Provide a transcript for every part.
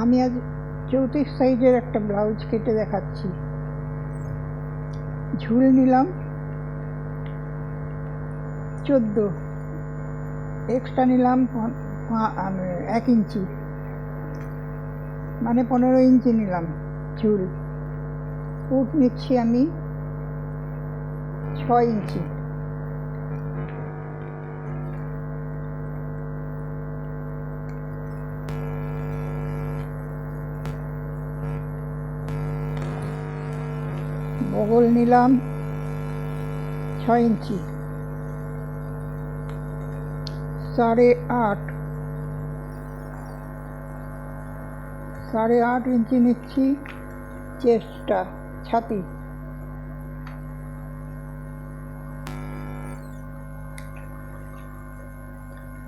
আমি আজ চৌত্রিশ সাইজের একটা ব্লাউজ কেটে দেখাচ্ছি। ঝুল নিলাম। চোদ্দ। এক্সট্রা নিলাম এক ইঞ্চি। মানে পনেরো ইঞ্চি নিলাম ঝুল। উট নিচ্ছি আমি ছয় ইঞ্চি। বগল নিলাম ছয় ইঞ্চি। সাড়ে আট। সাড়ে আট ইঞ্চি নিচ্ছি চেস্টটা ছাতি।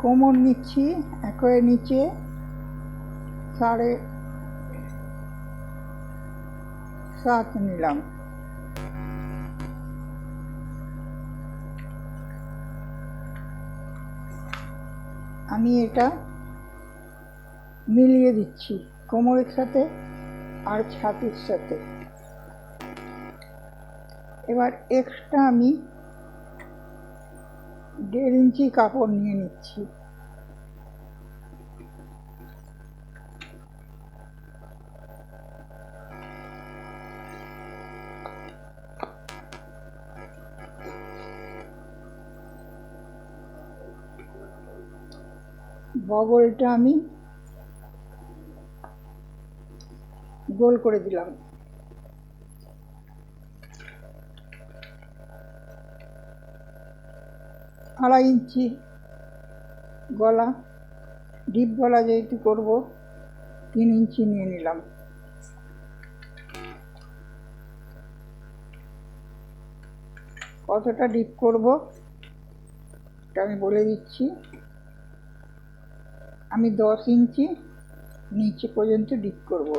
কোমর নিচ্ছি একয়ে নিচে, সাড়ে সাত নিলাম। আমি এটা মিলিয়ে দিচ্ছি কোমরের সাথে আর ছাতির সাথে। এবার এক্সট্রা আমি দেড় ইঞ্চি কাপড় নিয়ে নিচ্ছি। বগলটা আমি গোল করে দিলাম। আড়াই ইঞ্চি গলা, ডিপ গলা যেহেতু করব, তিন ইঞ্চি নিয়ে নিলাম। কতটা ডিপ করব, এটা আমি বলে দিচ্ছি। আমি দশ ইঞ্চি নিচে পর্যন্ত ডিপ করব।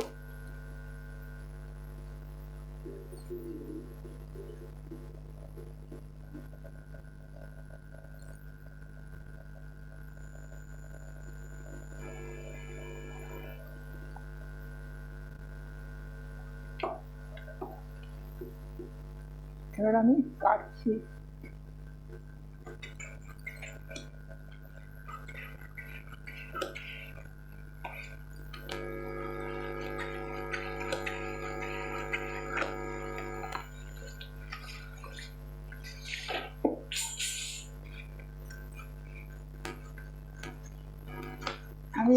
এবার আমি কাটছি।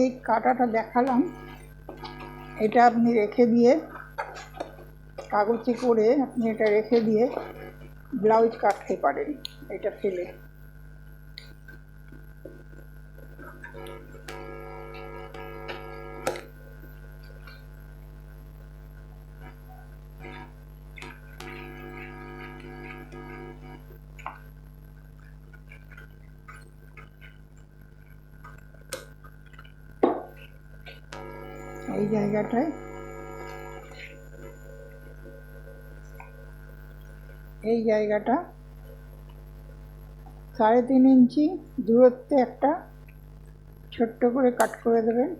এই কাটাটা দেখালাম। এটা আপনি রেখে দিয়ে কাগজে করে আপনি এটা রেখে দিয়ে ব্লাউজ কাটতে পারেন, এটা ফেলে। জায়গাটায়। এই জায়গাটা সাড়ে তিন ইঞ্চি দূরত্বে একটা ছোট্ট করে কাট করে দেবেন।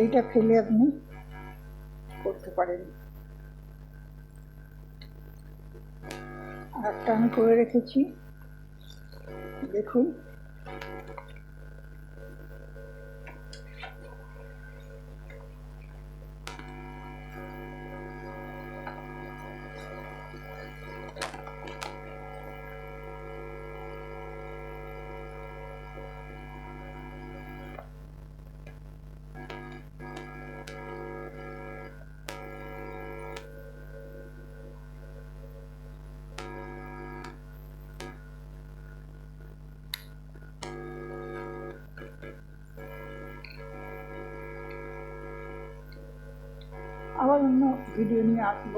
এইটা ফেলে আপনি করতে পারেন। একটা আমি করে রেখেছি। দেখুন। আবার অন্য ভিডিও নিয়ে আসব।